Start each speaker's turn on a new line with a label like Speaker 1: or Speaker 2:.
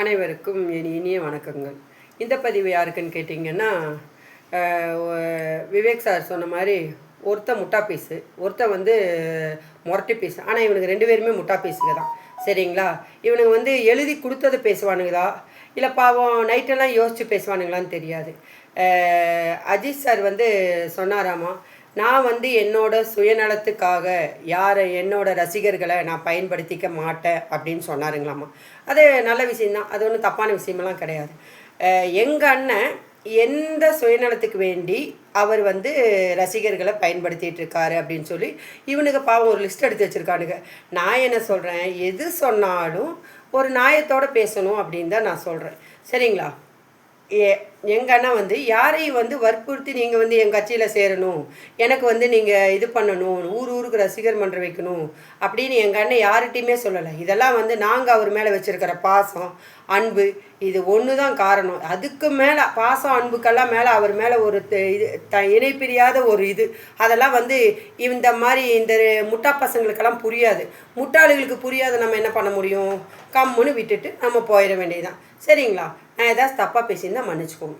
Speaker 1: அனைவருக்கும் என் இனிய வணக்கங்கள். இந்த பதிவு யாருக்குன்னு கேட்டிங்கன்னா விவேக் சார் சொன்ன மாதிரி ஒருத்தன் முட்டா பீஸு ஒருத்தன் வந்து மொரட்டி பீஸ் ஆனால் இவனுக்கு ரெண்டு பேருமே முட்டா பீஸுங்க தான். சரிங்களா? இவனுங்க வந்து எழுதி கொடுத்தது பேசுவானுங்களா இல்லை பாவம் நைட்டெல்லாம் யோசித்து பேசுவானுங்களான்னு தெரியாது. அஜித் சார் வந்து சொன்னாராமா நான் வந்து என்னோட சுயநலத்துக்காக யாரை என்னோட ரசிகர்களை நான் பயன்படுத்திக்க மாட்டேன் அப்படின்னு சொன்னாருங்களாம்மா அது நல்ல விஷயம்தான். அது ஒன்றும் தப்பான விஷயமெல்லாம் கிடையாது. எங்கள் அண்ணன் எந்த சுயநலத்துக்கு வேண்டி அவர் வந்து ரசிகர்களை பயன்படுத்திட்டு இருக்காரு அப்படின்னு சொல்லி இவனுக்கு பாவம் ஒரு லிஸ்ட் எடுத்து வச்சுருக்கானுங்க. நான் என்ன சொல்கிறேன் எது சொன்னாலும் ஒரு நியாயத்தோட பேசணும் அப்படின்னு தான் நான் சொல்கிறேன் சரிங்களா? ஏ எங்கள் அண்ணன் வந்து யாரையும் வந்து வற்புறுத்தி நீங்கள் வந்து என் கட்சியில் சேரணும்? எனக்கு வந்து நீங்கள் இது பண்ணணும் ஊர் ஊருக்கு ரசிகர் மன்றம் வைக்கணும். அப்படின்னு எங்கள் அண்ணன் யார்கிட்டையுமே சொல்லலை. இதெல்லாம் வந்து நாங்கள் அவர் மேலே வச்சுருக்கிற பாசம் அன்பு இது ஒன்று தான் காரணம். அதுக்கு மேலே பாசம் அன்புக்கெல்லாம் மேலே அவர் மேலே ஒரு த- இது த இணை பிரியாத ஒரு இது. அதெல்லாம் வந்து இந்த மாதிரி இந்த முட்டா பசங்களுக்கெல்லாம் புரியாது. முட்டாளுகளுக்கு புரியாத நம்ம என்ன பண்ண முடியும்? கம்முன்னு விட்டுட்டு நம்ம போயிட வேண்டியதுதான். சரிங்களா? நான் ஏதாச்சும் தப்பாக பேசியிருந்தா மன்னிச்சுக்கோங்க.